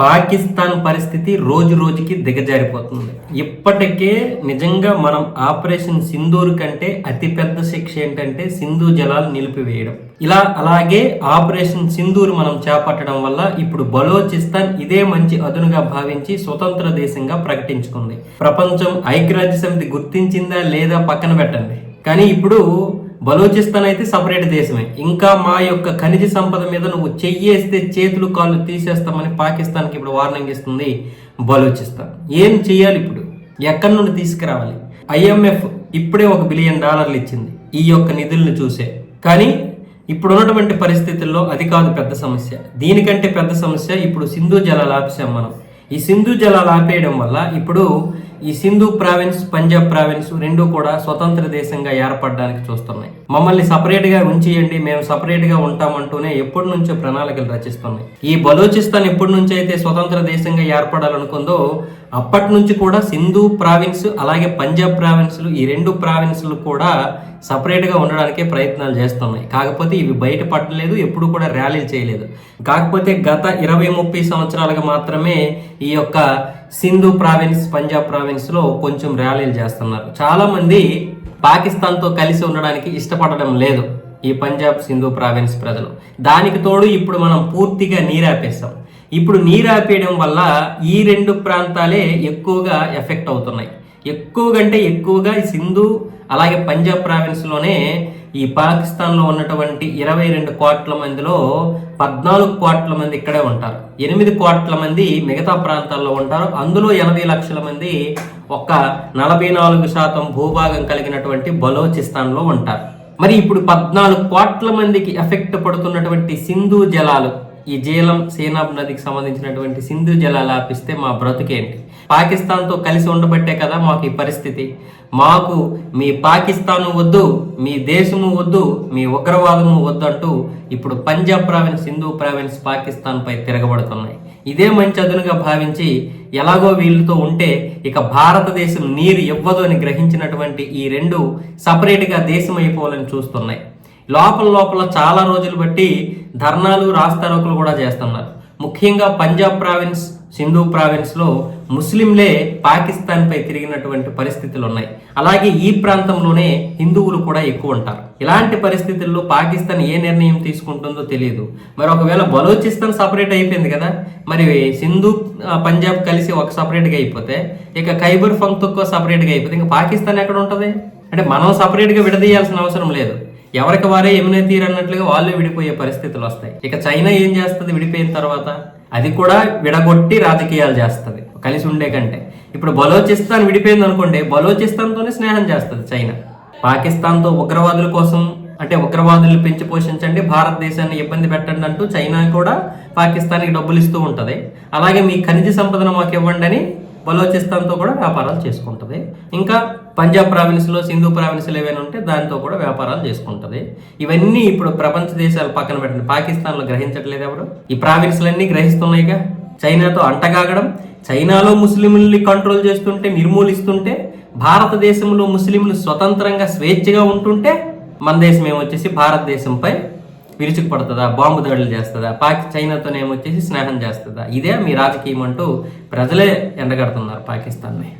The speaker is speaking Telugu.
పాకిస్తాన్ పరిస్థితి రోజు రోజుకి దిగజారిపోతుంది. ఇప్పటికే నిజంగా మనం ఆపరేషన్ సింధూర్ కంటే అతిపెద్ద శిక్ష ఏంటంటే సింధు జలాలు నిలిపివేయడం. ఇలా అలాగే ఆపరేషన్ సింధూర్ మనం చేపట్టడం వల్ల ఇప్పుడు బలోచిస్తాన్ ఇదే మంచి అదునుగా భావించి స్వతంత్ర దేశంగా ప్రకటించుకుంది. ప్రపంచం ఐక్యరాజ్య సమితి గుర్తించిందా లేదా పక్కన పెట్టండి. కానీ ఇప్పుడు బలూచిస్తాన్ అయితే సపరేట్ దేశమే. ఇంకా మా యొక్క ఖనిజ సంపద మీద నువ్వు చెయ్యేస్తే చేతులు కాళ్ళు తీసేస్తామని పాకిస్తాన్కి ఇప్పుడు వార్నింగ్ ఇస్తుంది బలూచిస్తాన్ ఏం చేయాలి ఇప్పుడు? ఎక్కడి నుండి తీసుకురావాలి? ఐఎంఎఫ్ ఇప్పుడే ఒక బిలియన్ డాలర్లు ఇచ్చింది. ఈ యొక్క నిధులను చూసే. కానీ ఇప్పుడు ఉన్నటువంటి పరిస్థితుల్లో అది కాదు పెద్ద సమస్య. దీనికంటే పెద్ద సమస్య ఇప్పుడు సింధు జలాలు ఆపేసాం మనం. ఈ సింధు జలాలు ఆపేయడం వల్ల ఇప్పుడు ఈ సింధు ప్రావిన్స్ పంజాబ్ ప్రావిన్స్ రెండు కూడా స్వతంత్ర దేశంగా ఏర్పడడానికి చూస్తున్నాయి. మమ్మల్ని సపరేట్గా ఉంచేయండి మేము సపరేట్గా ఉంటామంటూనే ఎప్పటి నుంచో ప్రణాళికలు రచిస్తున్నాయి. ఈ బలోచిస్తాన్ ఎప్పటి నుంచి అయితే స్వతంత్ర దేశంగా ఏర్పడాలనుకుందో అప్పటి నుంచి కూడా సింధు ప్రావిన్స్ అలాగే పంజాబ్ ప్రావిన్స్లు ఈ రెండు ప్రావిన్స్లు కూడా సపరేట్గా ఉండడానికే ప్రయత్నాలు చేస్తున్నాయి. కాకపోతే ఇవి బయటపడలేదు ఎప్పుడు కూడా ర్యాలీలు చేయలేదు. కాకపోతే గత ఇరవై ముప్పై సంవత్సరాలుగా మాత్రమే ఈ యొక్క సింధు ప్రావిన్స్ పంజాబ్ ప్రావిన్స్లో కొంచెం ర్యాలీలు చేస్తున్నారు. చాలామంది పాకిస్తాన్తో కలిసి ఉండడానికి ఇష్టపడడం లేదు ఈ పంజాబ్ సింధు ప్రావిన్స్ ప్రజలు. దానికి తోడు ఇప్పుడు మనం పూర్తిగా నీరాపేస్తాం ఇప్పుడు నీరాపేయడం వల్ల ఈ రెండు ప్రాంతాలే ఎక్కువగా ఎఫెక్ట్ అవుతున్నాయి. ఎక్కువ కంటే ఎక్కువగా ఈ సింధు అలాగే పంజాబ్ ప్రావిన్స్లోనే ఈ పాకిస్తాన్లో ఉన్నటువంటి ఇరవై రెండు కోట్ల మందిలో పద్నాలుగు కోట్ల మంది ఇక్కడే ఉంటారు. ఎనిమిది కోట్ల మంది మిగతా ప్రాంతాల్లో ఉంటారు. అందులో ఎనభై లక్షల మంది ఒక నలభై నాలుగు శాతం భూభాగం కలిగినటువంటి బలోచిస్తాన్లో ఉంటారు. మరి ఇప్పుడు పద్నాలుగు కోట్ల మందికి ఎఫెక్ట్ పడుతున్నటువంటి సింధు జలాలు ఈ జీలం సేనాబ్ నదికి సంబంధించినటువంటి సింధు జలాలు ఆపిస్తే మా బ్రతుకేంటి పాకిస్తాన్తో కలిసి ఉండబట్టే కదా మాకు ఈ పరిస్థితి. మాకు మీ పాకిస్తాను వద్దు మీ దేశము వద్దు మీ ఉగ్రవాదము వద్దు అంటూ ఇప్పుడు పంజాబ్ ప్రావిన్స్ సింధు ప్రావిన్స్ పాకిస్తాన్పై తిరగబడుతున్నాయి. ఇదే మంచి అదునుగా భావించి ఎలాగో వీళ్ళతో ఉంటే ఇక భారతదేశం నీరు ఇవ్వదు అని గ్రహించినటువంటి ఈ రెండు సపరేట్గా దేశం అయిపోవాలని చూస్తున్నాయి. లోపల లోపల చాలా రోజులు బట్టి ధర్నాలు రాస్తారోకులు కూడా చేస్తున్నారు. ముఖ్యంగా పంజాబ్ ప్రావిన్స్ సింధు ప్రావిన్స్లో ముస్లింలే పాకిస్తాన్పై తిరిగినటువంటి పరిస్థితులు ఉన్నాయి అలాగే ఈ ప్రాంతంలోనే హిందువులు కూడా ఎక్కువ ఉంటారు. ఇలాంటి పరిస్థితుల్లో పాకిస్తాన్ ఏ నిర్ణయం తీసుకుంటుందో తెలియదు. మరి ఒకవేళ బలోచిస్తాన్ సపరేట్ అయిపోయింది కదా మరి సింధు పంజాబ్ కలిసి ఒక సపరేట్గా అయిపోతే ఇక ఖైబర్ ఫంక్తో సపరేట్గా అయిపోతే ఇంకా పాకిస్తాన్ ఎక్కడ ఉంటుంది? అంటే మనం సపరేట్గా విడదీయాల్సిన అవసరం లేదు. ఎవరికి వారే యమునే తీరు అన్నట్లుగా వాళ్ళు విడిపోయే పరిస్థితులు వస్తాయి. ఇక చైనా ఏం చేస్తుంది? విడిపోయిన తర్వాత అది కూడా విడగొట్టి రాజకీయాలు చేస్తుంది. కలిసి ఉండే కంటే. ఇప్పుడు బలోచిస్తాన్ విడిపోయింది అనుకోండి బలోచిస్తాన్తోనే స్నేహం చేస్తుంది చైనా. పాకిస్తాన్తో ఉగ్రవాదుల కోసం అంటే ఉగ్రవాదులు పెంచి పోషించండి భారతదేశాన్ని ఇబ్బంది పెట్టండి అంటూ చైనా కూడా పాకిస్తాన్కి డబ్బులు ఇస్తూ ఉంటుంది. అలాగే మీ ఖనిజ సంపదను మాకు ఇవ్వండి అని బలోచిస్తాన్తో కూడా వ్యాపారాలు చేసుకుంటుంది. ఇంకా పంజాబ్ ప్రావిన్స్లో సింధు ప్రావిన్స్లు ఏవైనా ఉంటే దానితో కూడా వ్యాపారాలు చేసుకుంటుంది. ఇవన్నీ ఇప్పుడు ప్రపంచ దేశాలు పక్కన పెట్టండి పాకిస్తాన్లో గ్రహించట్లేదు ఎవరు? ఈ ప్రావిన్స్లన్నీ గ్రహిస్తున్నాయిగా. చైనాతో అంటగాగడం చైనాలో ముస్లింలని కంట్రోల్ చేస్తుంటే నిర్మూలిస్తుంటే భారతదేశంలో ముస్లింలు స్వతంత్రంగా స్వేచ్ఛగా ఉంటుంటే మన దేశం ఏమొచ్చేసి భారతదేశంపై విరుచుకుపడుతుందా? బాంబు దాడులు చేస్తుందా? పాకి చైనాతోనేమొచ్చేసి స్నేహం చేస్తుందా? ఇదే మీ రాజకీయం అంటూ ప్రజలే ఎండగడుతున్నారు పాకిస్తాన్ని.